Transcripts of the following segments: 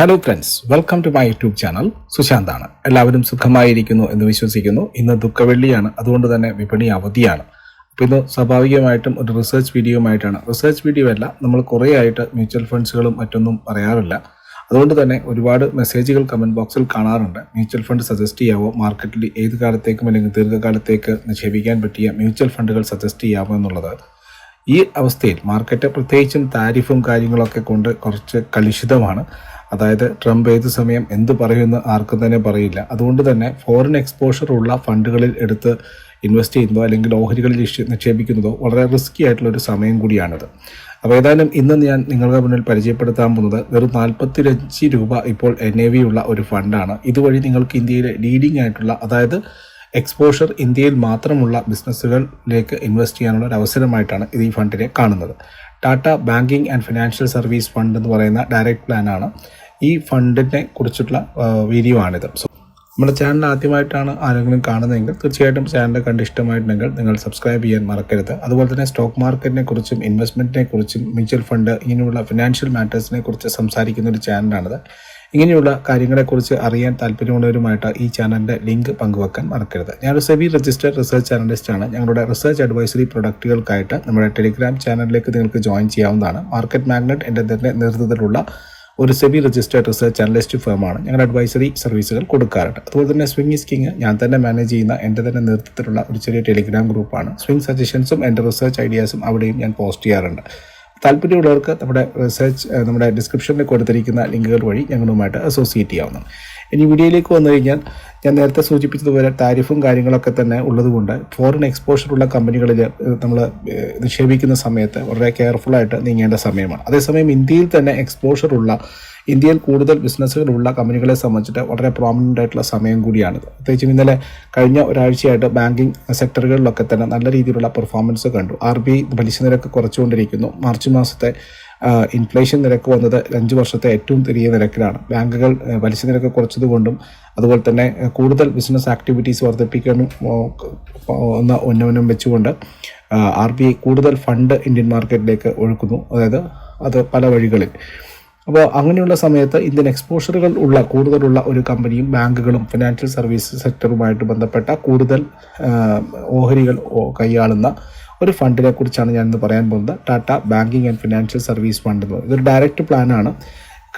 Hello friends welcome to my YouTube channel സുശാന്താണ് എല്ലാവരും സുഖമായിരിക്കുന്നു എന്ന് വിശ്വസിക്കുന്നു. ഇന്ന് ദുഃഖവെള്ളിയാണ് അതുകൊണ്ട് തന്നെ വിപണി അവധിയാണ്. അപ്പോൾ ഇത് സ്വാഭാവികമായിട്ടും ഒരു റിസർച്ച് വീഡിയോയുമായിട്ടാണ് റിസർച്ച് വീഡിയോ അല്ല നമ്മൾ കുറേ ആയിട്ട് മ്യൂച്വൽ ഫണ്ട്സുകളും മറ്റൊന്നും പറയാറില്ല. അതുകൊണ്ട് തന്നെ ഒരുപാട് മെസ്സേജുകൾ കമന്റ് ബോക്സിൽ കാണാറുണ്ട്. മ്യൂച്വൽ ഫണ്ട് സജസ്റ്റ് ചെയ്യാവോ? മാർക്കറ്റിൽ ഏത് കാലത്തേക്കും അല്ലെങ്കിൽ ദീർഘകാലത്തേക്ക് നിക്ഷേപിക്കാൻ പറ്റിയ മ്യൂച്വൽ ഫണ്ടുകൾ സജസ്റ്റ് ചെയ്യാമോ എന്നുള്ളത്. ഈ അവസ്ഥയിൽ മാർക്കറ്റ് പ്രത്യേകിച്ചും താരിഫും കാര്യങ്ങളൊക്കെ കൊണ്ട് കുറച്ച് കലുഷിതമാണ്. അതായത് ട്രംപ് ഏത് സമയം എന്ത് പറയുമെന്ന് ആർക്കും തന്നെ പറയില്ല. അതുകൊണ്ട് തന്നെ ഫോറിൻ എക്സ്പോഷർ ഉള്ള ഫണ്ടുകളിൽ എടുത്ത് ഇൻവെസ്റ്റ് ചെയ്യുന്നതോ അല്ലെങ്കിൽ ഓഹരികളിൽ നിക്ഷേപിക്കുന്നതോ വളരെ റിസ്കി ആയിട്ടുള്ള ഒരു സമയം കൂടിയാണിത്. അപ്പോൾ ഏതായാലും ഇന്ന് ഞാൻ നിങ്ങളുടെ മുന്നിൽ പരിചയപ്പെടുത്താൻ പോകുന്നത് വെറും നാൽപ്പത്തിരഞ്ച് രൂപ ഇപ്പോൾ എൻ എ വി ഉള്ള ഒരു ഫണ്ടാണ്. ഇതുവഴി നിങ്ങൾക്ക് ഇന്ത്യയിലെ ലീഡിംഗ് ആയിട്ടുള്ള അതായത് എക്സ്പോഷർ ഇന്ത്യയിൽ മാത്രമുള്ള ബിസിനസ്സുകളിലേക്ക് ഇൻവെസ്റ്റ് ചെയ്യാനുള്ള ഒരു അവസരമായിട്ടാണ് ഇത് ഈ ഫണ്ടിനെ കാണുന്നത്. Tata banking and financial service fund എന്ന് പറയുന്ന ഡയറക്റ്റ് ആണ്. ഈ ഫണ്ടിനെ കുറിച്ചിട്ടുള്ള വീഡിയോ ആണിത്. സോ നമ്മുടെ ചാനൽ ആദ്യമായിട്ടാണ് ആരെങ്കിലും കാണുന്നതെങ്കിൽ തീർച്ചയായിട്ടും ചാനൽ കണ്ട് ഇഷ്ടമായിട്ടുണ്ടെങ്കിൽ നിങ്ങൾ സബ്സ്ക്രൈബ് ചെയ്യാൻ മറക്കരുത്. അതുപോലെ തന്നെ സ്റ്റോക്ക് മാർക്കറ്റിനെ കുറിച്ചും ഇൻവെസ്റ്റ്മെന്റിനെ കുറിച്ചും മ്യൂച്വൽ ഫണ്ട് ഇങ്ങനെയുള്ള ഫിനാൻഷ്യൽ മാറ്റേഴ്സിനെ കുറിച്ച് സംസാരിക്കുന്ന ഒരു ചാനലാണിത് ഇങ്ങനെയുള്ള കാര്യങ്ങളെക്കുറിച്ച് അറിയാൻ താല്പര്യമുള്ളവരുമായിട്ട് ഈ ചാനലിന്റെ ലിങ്ക് പങ്കുവെക്കാൻ മറക്കരുത്. ഞാനൊരു സെബി രജിസ്റ്റേഡ് റിസർച്ച് അനലിസ്റ്റ് ആണ്. ഞങ്ങളുടെ റിസർച്ച് അഡ്വൈസറി പ്രൊഡക്റ്റുകൾക്കായിട്ട് നമ്മുടെ ടെലിഗ്രാം ചാനലിലേക്ക് നിങ്ങൾക്ക് ജോയിൻ ചെയ്യാവുന്നതാണ്. മാർക്കറ്റ് മാഗ്നറ്റ് എന്റെ തന്നെ നേതൃത്വത്തിലുള്ള ഒരു സെബി രജിസ്റ്റേർഡ് റിസർച്ച് അനലിസ്റ്റ് ഫേമാണ് ഞങ്ങൾ അഡ്വൈസറി സർവീസുകൾ കൊടുക്കാറുണ്ട്. അതുപോലെ തന്നെ സ്വിംഗ് ഇസ് കിങ് ഞാൻ തന്നെ മാനേജ് ചെയ്യുന്ന എന്റെ തന്നെ നേതൃത്വത്തിലുള്ള ഒരു ചെറിയ ടെലിഗ്രാം ഗ്രൂപ്പാണ് സ്വിംഗ് സജഷൻസും എന്റെ റിസർച്ച് ഐഡിയാസും അവിടെയും ഞാൻ പോസ്റ്റ് ചെയ്യാറുണ്ട്. താല്പര്യമുള്ളവർക്ക് നമ്മുടെ റിസർച്ച് നമ്മുടെ ഡിസ്ക്രിപ്ഷനിൽ കൊടുത്തിരിക്കുന്ന ലിങ്കുകൾ വഴി ഞങ്ങളുമായിട്ട് അസോസിയേറ്റ് ചെയ്യാവുന്നതാണ്. ഇനി വീഡിയോയിലേക്ക് വന്നു കഴിഞ്ഞാൽ ഞാൻ നേരത്തെ സൂചിപ്പിച്ചതുപോലെ താരിഫും കാര്യങ്ങളൊക്കെ തന്നെ ഉള്ളതുകൊണ്ട് ഫോറിൻ എക്സ്പോഷർ ഉള്ള കമ്പനികളിൽ നമ്മൾ നിക്ഷേപിക്കുന്ന സമയത്ത് വളരെ കെയർഫുള്ളായിട്ട് നീങ്ങേണ്ട സമയമാണ്. അതേസമയം ഇന്ത്യയിൽ തന്നെ എക്സ്പോഷർ ഉള്ള ഇന്ത്യയിൽ കൂടുതൽ ബിസിനസ്സുകളുള്ള കമ്പനികളെ സംബന്ധിച്ചിട്ട് വളരെ പ്രോമിനന്റ് ആയിട്ടുള്ള സമയം കൂടിയാണിത്. പ്രത്യേകിച്ചും ഇന്നലെ കഴിഞ്ഞ ഒരാഴ്ചയായിട്ട് ബാങ്കിങ് സെക്ടറുകളിലൊക്കെ തന്നെ നല്ല രീതിയിലുള്ള പെർഫോമൻസ് കണ്ടു. ആർ ബി ഐ പലിശ നിരക്ക് കുറച്ചുകൊണ്ടിരിക്കുന്നു. മാർച്ച് മാസത്തെ ഇൻഫ്ലേഷൻ നിരക്ക് വന്നത് അഞ്ച് വർഷത്തെ ഏറ്റവും ചെറിയ നിരക്കിലാണ്. ബാങ്കുകൾ പലിശ നിരക്ക് കുറച്ചതുകൊണ്ടും അതുപോലെ തന്നെ കൂടുതൽ ബിസിനസ് ആക്ടിവിറ്റീസ് വർദ്ധിപ്പിക്കാനും ഒന്ന് ഉന്നമനം വെച്ചുകൊണ്ട് ആർ ബി ഐ കൂടുതൽ ഫണ്ട് ഇന്ത്യൻ മാർക്കറ്റിലേക്ക് ഒഴുക്കുന്നു. അതായത് അത് പല വഴികളിൽ. അപ്പോൾ അങ്ങനെയുള്ള സമയത്ത് ഇന്ത്യൻ എക്സ്പോഷറുകൾ ഉള്ള കൂടുതലുള്ള ഒരു കമ്പനിയും ബാങ്കുകളും ഫിനാൻഷ്യൽ സർവീസ് സെക്ടറുമായിട്ട് ബന്ധപ്പെട്ട കൂടുതൽ ഓഹരികൾ കൈയാളുന്ന ഒരു ഫണ്ടിനെ കുറിച്ചാണ് ഞാൻ ഇന്ന് പറയാൻ പോകുന്നത്. Tata banking and financial service fund എന്ന് പറയുന്നത്. ഇതൊരു ഡയറക്റ്റ് പ്ലാനാണ്.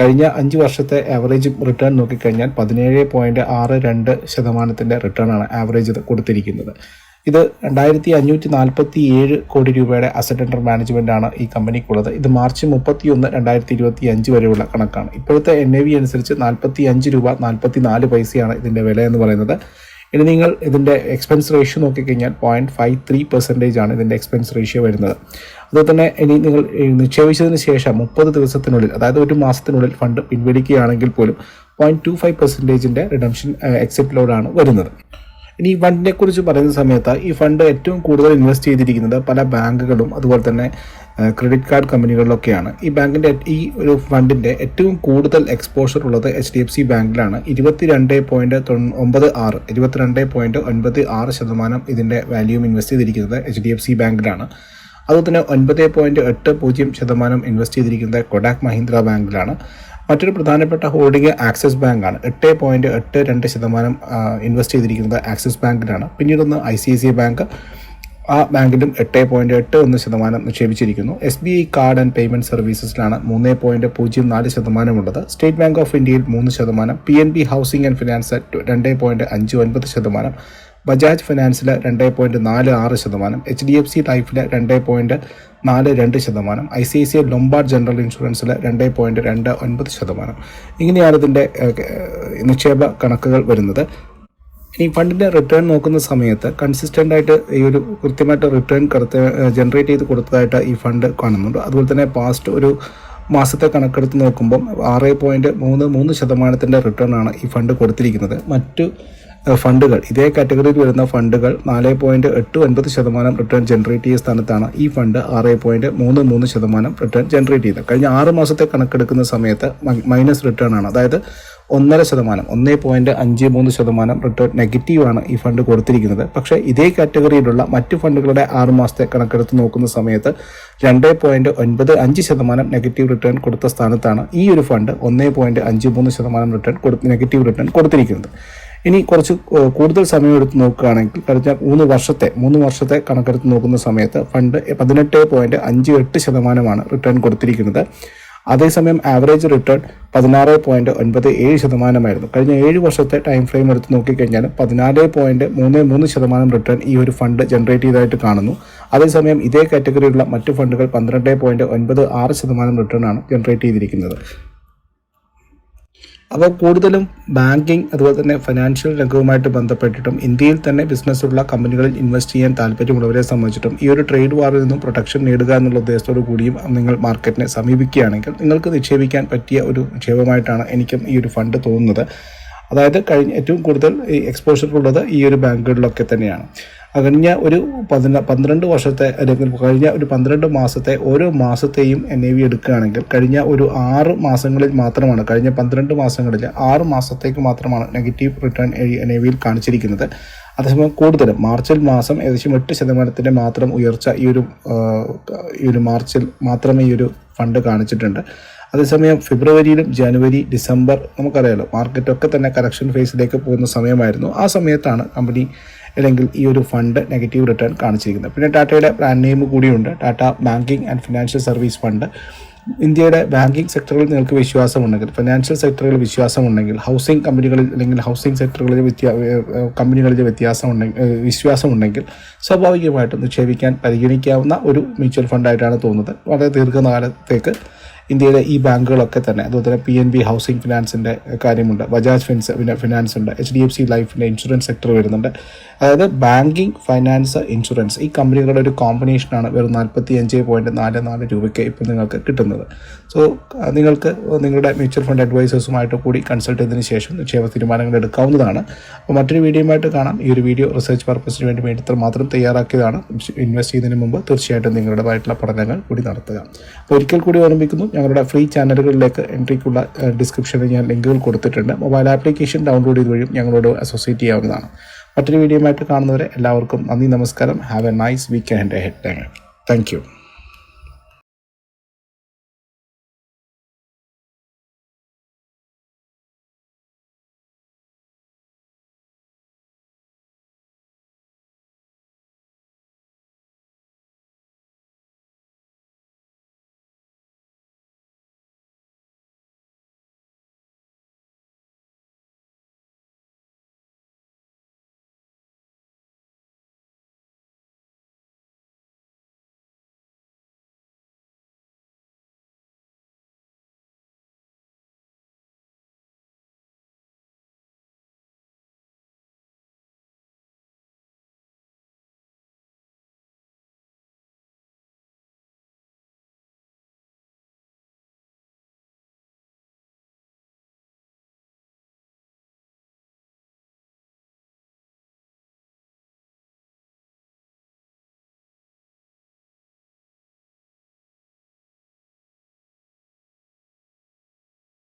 കഴിഞ്ഞ അഞ്ച് വർഷത്തെ ആവറേജ് റിട്ടേൺ നോക്കിക്കഴിഞ്ഞാൽ പതിനേഴ് പോയിന്റ് ആറ് രണ്ട് ശതമാനത്തിന്റെ റിട്ടേൺ ആണ് ആവറേജ് കൊടുത്തിരിക്കുന്നത്. ഇത് രണ്ടായിരത്തി അഞ്ഞൂറ്റി നാൽപ്പത്തി ഏഴ് കോടി രൂപയുടെ അസറ്റ് അണ്ടർ മാനേജ്മെന്റ് ആണ് ഈ കമ്പനിക്കുള്ളത്. ഇത് മാർച്ച് മുപ്പത്തി ഒന്ന് രണ്ടായിരത്തി ഇരുപത്തി അഞ്ച് വരെയുള്ള കണക്കാണ്. ഇപ്പോഴത്തെ എൻ എ വി അനുസരിച്ച് നാൽപ്പത്തി അഞ്ച് രൂപ നാൽപ്പത്തി നാല് പൈസയാണ് ഇതിന്റെ വില എന്ന് പറയുന്നത്. ഇനി നിങ്ങൾ ഇതിന്റെ എക്സ്പെൻസ് റേഷ്യോ നോക്കിക്കഴിഞ്ഞാൽ പോയിന്റ് ഫൈവ് ത്രീ പെർസെന്റേജ് ആണ് ഇതിന്റെ എക്സ്പെൻസ് റേഷ്യോ വരുന്നത്. അതുപോലെ തന്നെ ഇനി നിങ്ങൾ നിക്ഷേപിച്ചതിന് ശേഷം മുപ്പത് ദിവസത്തിനുള്ളിൽ അതായത് ഒരു മാസത്തിനുള്ളിൽ ഫണ്ട് പിൻവലിക്കുകയാണെങ്കിൽ പോലും പോയിന്റ് ടു ഫൈവ് പെർസെന്റേജിന്റെ റിഡംഷൻ എക്സിറ്റ് ലോഡാണ് വരുന്നത്. ഇനി ഈ ഫണ്ടിനെ കുറിച്ച് പറയുന്ന സമയത്ത് ഈ ഫണ്ട് ഏറ്റവും കൂടുതൽ ഇൻവെസ്റ്റ് ചെയ്തിരിക്കുന്നത് പല ബാങ്കുകളും അതുപോലെ തന്നെ ക്രെഡിറ്റ് കാർഡ് കമ്പനികളിലൊക്കെയാണ്. ഈ ബാങ്കിന്റെ ഈ ഒരു ഫണ്ടിന്റെ ഏറ്റവും കൂടുതൽ എക്സ്പോഷർ ഉള്ളത് എച്ച് ഡി എഫ് സി ബാങ്കിലാണ്. ഇരുപത്തിരണ്ട് പോയിന്റ് ഒമ്പത് ആറ് ഇരുപത്തിരണ്ട് പോയിന്റ് ഒൻപത് ആറ് ശതമാനം ഇതിന്റെ വാല്യൂം ഇൻവെസ്റ്റ് ചെയ്തിരിക്കുന്നത് എച്ച് ഡി എഫ് സി ബാങ്കിലാണ്. അതുപോലെ തന്നെ ഒൻപത് പോയിന്റ് എട്ട് പൂജ്യം ശതമാനം ഇൻവെസ്റ്റ് ചെയ്തിരിക്കുന്നത് കൊഡാക് മഹീന്ദ്ര ബാങ്കിലാണ് മറ്റൊരു പ്രധാനപ്പെട്ട ഹോൾഡിംഗ് ആക്സിസ് ബാങ്കാണ് എട്ട് പോയിന്റ് എട്ട് രണ്ട് ശതമാനം ഇൻവെസ്റ്റ് ചെയ്തിരിക്കുന്നത് ആക്സിസ് ബാങ്കിലാണ് പിന്നീടൊന്ന് I C I C bank ആ ബാങ്കിലും എട്ട് പോയിന്റ് എട്ട് ഒന്ന് ശതമാനം നിക്ഷേപിച്ചിരിക്കുന്നു. S B I card and payment സർവീസസിലാണ് മൂന്ന് പോയിന്റ് പൂജ്യം നാല് ശതമാനമുള്ളത്. സ്റ്റേറ്റ് ബാങ്ക് ഓഫ് ഇന്ത്യയിൽ മൂന്ന് ശതമാനം. P N B housing and finance രണ്ട് പോയിന്റ് അഞ്ച് ഒൻപത് ശതമാനം. ബജാജ് ഫിനാൻസിൽ രണ്ട് പോയിന്റ് നാല് ആറ് ശതമാനം എച്ച് ഡി എഫ് സി ലൈഫിലെ രണ്ട് പോയിന്റ് നാല് രണ്ട് ശതമാനം I C I C I Lombard general ഇൻഷുറൻസിൽ രണ്ട് പോയിന്റ് രണ്ട് ഒൻപത് ശതമാനം. ഇങ്ങനെയാണ് ഇതിന്റെ നിക്ഷേപ കണക്കുകൾ വരുന്നത്. ഇനി ഫണ്ടിന്റെ റിട്ടേൺ നോക്കുന്ന സമയത്ത് കൺസിസ്റ്റന്റ് ആയിട്ട് ഈ ഒരു കൃത്യമായിട്ട് റിട്ടേൺ കടത്ത് ജനറേറ്റ് ചെയ്ത് കൊടുത്തതായിട്ട് ഈ ഫണ്ട് കാണുന്നുണ്ട്. അതുപോലെ തന്നെ പാസ്റ്റ് ഒരു മാസത്തെ കണക്കെടുത്ത് നോക്കുമ്പം ആറ് പോയിന്റ് മൂന്ന് മൂന്ന് ശതമാനത്തിന്റെ റിട്ടേൺ ആണ് ഈ ഫണ്ട് കൊടുത്തിരിക്കുന്നത്. മറ്റു ഫണ്ടുകൾ. ഇതേ കാറ്റഗറിയിൽ വരുന്ന ഫണ്ടുകൾ നാല് പോയിന്റ് എട്ട് ഒൻപത് ശതമാനം റിട്ടേൺ ജനറേറ്റ് ചെയ്ത സ്ഥാനത്താണ് ഈ ഫണ്ട് ആറ് പോയിന്റ് മൂന്ന് മൂന്ന് ശതമാനം റിട്ടേൺ ജനറേറ്റ് ചെയ്തത് കഴിഞ്ഞ ആറ് മാസത്തെ കണക്കെടുക്കുന്ന സമയത്ത് മൈനസ് റിട്ടേൺ ആണ്. അതായത് ഒന്നര ശതമാനം ഒന്നേ പോയിന്റ് അഞ്ച് മൂന്ന് ശതമാനം റിട്ടേൺ നെഗറ്റീവാണ് ഈ ഫണ്ട് കൊടുത്തിരിക്കുന്നത്. പക്ഷേ ഇതേ കാറ്റഗറിയിലുള്ള മറ്റ് ഫണ്ടുകളുടെ ആറ് മാസത്തെ കണക്കെടുത്ത് നോക്കുന്ന സമയത്ത് രണ്ട് പോയിന്റ് ഒൻപത് അഞ്ച് ശതമാനം നെഗറ്റീവ് റിട്ടേൺ കൊടുത്ത സ്ഥാനത്താണ് ഈ ഒരു ഫണ്ട് ഒന്നേ പോയിന്റ് അഞ്ച് മൂന്ന് ശതമാനം റിട്ടേൺ കൊടുത്ത് നെഗറ്റീവ് റിട്ടേൺ കൊടുത്തിരിക്കുന്നത്. ഇനി കുറച്ച് കൂടുതൽ സമയം എടുത്ത് നോക്കുകയാണെങ്കിൽ കഴിഞ്ഞ മൂന്ന് വർഷത്തെ മൂന്ന് വർഷത്തെ കണക്കെടുത്ത് നോക്കുന്ന സമയത്ത് ഫണ്ട് പതിനെട്ട് പോയിന്റ് അഞ്ച് എട്ട് ശതമാനമാണ് റിട്ടേൺ കൊടുത്തിരിക്കുന്നത്. അതേസമയം ആവറേജ് റിട്ടേൺ പതിനാറ് പോയിന്റ് ഒൻപത് ഏഴ് ശതമാനമായിരുന്നു. കഴിഞ്ഞ ഏഴ് വർഷത്തെ ടൈം ഫ്രെയിം എടുത്ത് നോക്കിക്കഴിഞ്ഞാൽ പതിനാല് പോയിന്റ് മൂന്ന് മൂന്ന് ശതമാനം റിട്ടേൺ ഈ ഒരു ഫണ്ട് ജനറേറ്റ് ചെയ്തതായിട്ട് കാണുന്നു. അതേസമയം ഇതേ കാറ്റഗറിയിലുള്ള മറ്റു ഫണ്ടുകൾ പന്ത്രണ്ട് പോയിന്റ് ഒൻപത് ആറ് ശതമാനം റിട്ടേൺ ആണ് ജനറേറ്റ് ചെയ്തിരിക്കുന്നത്. അപ്പോൾ കൂടുതലും ബാങ്കിങ് അതുപോലെ തന്നെ ഫിനാൻഷ്യൽ രംഗവുമായിട്ട് ബന്ധപ്പെട്ടിട്ടും ഇന്ത്യയിൽ തന്നെ ബിസിനസ്സുള്ള കമ്പനികളിൽ ഇൻവെസ്റ്റ് ചെയ്യാൻ താല്പര്യമുള്ളവരെ സംബന്ധിച്ചിട്ടും ഈ ഒരു ട്രേഡ് വാറിൽ നിന്നും പ്രൊട്ടക്ഷൻ നേടുക എന്നുള്ള ഉദ്ദേശത്തോടു കൂടിയും നിങ്ങൾ മാർക്കറ്റിനെ സമീപിക്കുകയാണെങ്കിൽ നിങ്ങൾക്ക് നിക്ഷേപിക്കാൻ പറ്റിയ ഒരു നിക്ഷേപമായിട്ടാണ് എനിക്കും ഈ ഒരു ഫണ്ട് തോന്നുന്നത്. അതായത് കഴിഞ്ഞ ഏറ്റവും കൂടുതൽ എക്സ്പോഷർ ഉള്ളത് ഈ ഒരു ബാങ്കുകളിലൊക്കെ തന്നെയാണ്. കഴിഞ്ഞ ഒരു പതിന പന്ത്രണ്ട് വർഷത്തെ അല്ലെങ്കിൽ കഴിഞ്ഞ ഒരു പന്ത്രണ്ട് മാസത്തെ ഓരോ മാസത്തെയും എൻ ഐ വി എടുക്കുകയാണെങ്കിൽ കഴിഞ്ഞ ഒരു ആറ് മാസങ്ങളിൽ മാത്രമാണ് കഴിഞ്ഞ പന്ത്രണ്ട് മാസങ്ങളിൽ ആറ് മാസത്തേക്ക് മാത്രമാണ് നെഗറ്റീവ് റിട്ടേൺ എൻ ഐ വിയിൽ കാണിച്ചിരിക്കുന്നത്. അതേസമയം കൂടുതലും മാർച്ചിൽ മാസം ഏകദേശം എട്ട് ശതമാനത്തിന്റെ മാത്രം ഉയർച്ച ഈ ഒരു ഈ ഒരു മാർച്ചിൽ മാത്രമേ ഈ ഒരു ഫണ്ട് കാണിച്ചിട്ടുണ്ട്. അതേസമയം ഫെബ്രുവരിയിലും ജനുവരി ഡിസംബർ നമുക്കറിയാലോ മാർക്കറ്റൊക്കെ തന്നെ കറക്ഷൻ ഫേസിലേക്ക് പോകുന്ന സമയമായിരുന്നു. ആ സമയത്താണ് കമ്പനി അല്ലെങ്കിൽ ഈ ഒരു ഫണ്ട് നെഗറ്റീവ് റിട്ടേൺ കാണിച്ചിരിക്കുന്നത്. പിന്നെ ടാറ്റയുടെ ബ്രാൻഡ് നെയിം കൂടിയുണ്ട്. Tata banking and financial service fund ഇന്ത്യയുടെ ബാങ്കിങ് സെക്ടറിൽ നിങ്ങൾക്ക് വിശ്വാസമുണ്ടെങ്കിൽ ഫിനാൻഷ്യൽ സെക്ടറിൽ വിശ്വാസമുണ്ടെങ്കിൽ ഹൗസിംഗ് കമ്പനികളിൽ അല്ലെങ്കിൽ ഹൗസിംഗ് സെക്ടറുകളിൽ വ്യത്യാ കമ്പനികളിൽ വ്യത്യാസമുണ്ടെങ്കിൽ വിശ്വാസമുണ്ടെങ്കിൽ സ്വാഭാവികമായിട്ടും നിക്ഷേപിക്കാൻ പരിഗണിക്കാവുന്ന ഒരു മ്യൂച്വൽ ഫണ്ടായിട്ടാണ് തോന്നുന്നത്. വളരെ ദീർഘകാലത്തേക്ക് ഇന്ത്യയിലെ ഈ ബാങ്കുകളൊക്കെ തന്നെ അതുപോലെ തന്നെ പി എൻ ബി ഹൗസിംഗ് ഫിനാൻസിന്റെ കാര്യമുണ്ട് ബജാജ് ഫിൻസ് ഫിനാൻസ് ഉണ്ട് എച്ച് ഡി എഫ് സി ലൈഫിന്റെ ഇൻഷുറൻസ് സെക്ടർ വരുന്നുണ്ട്. അതായത് ബാങ്കിങ് ഫൈനാൻസ് ഇൻഷുറൻസ് ഈ കമ്പനികളുടെ ഒരു കോമ്പിനേഷനാണ് വെറും നാൽപ്പത്തി അഞ്ച് പോയിന്റ് നാല് നാല് രൂപയ്ക്ക് ഇപ്പോൾ നിങ്ങൾക്ക് കിട്ടുന്നത്. സോ നിങ്ങൾക്ക് നിങ്ങളുടെ മ്യൂച്വൽ ഫണ്ട് അഡ്വൈസേഴ്സുമായിട്ട് കൂടി കൺസൾട്ട് ചെയ്തതിന് ശേഷം നിക്ഷേപ തീരുമാനങ്ങൾ എടുക്കാവുന്നതാണ്. അപ്പോൾ മറ്റൊരു വീഡിയോയുമായിട്ട് കാണാം. ഈ ഒരു വീഡിയോ റിസർച്ച് പർപ്പസിന് വേണ്ടി വേണ്ടി മാത്രം തയ്യാറാക്കിയതാണ്. ഇൻവെസ്റ്റ് ചെയ്യുന്നതിന് മുമ്പ് തീർച്ചയായിട്ടും നിങ്ങളുടേതായിട്ടുള്ള പഠനങ്ങൾ കൂടി നടത്തുക. അപ്പോൾ ഒരിക്കൽ കൂടി ഓർമ്മിക്കുന്നു ഞങ്ങളുടെ ഫ്രീ ചാനലുകളിലേക്ക് എൻട്രിക്കുള്ള ഡിസ്ക്രിപ്ഷനിൽ ഞാൻ ലിങ്കുകൾ കൊടുത്തിട്ടുണ്ട്. മൊബൈൽ ആപ്ലിക്കേഷൻ ഡൗൺലോഡ് ചെയ്ത് വഴിയും ഞങ്ങളോട് അസോസിയേറ്റ് ചെയ്യാവുന്നതാണ്. മറ്റൊരു വീഡിയോ ആയിട്ട് കാണുന്നവരെ എല്ലാവർക്കും നന്ദി നമസ്കാരം. Have a nice week and head thank you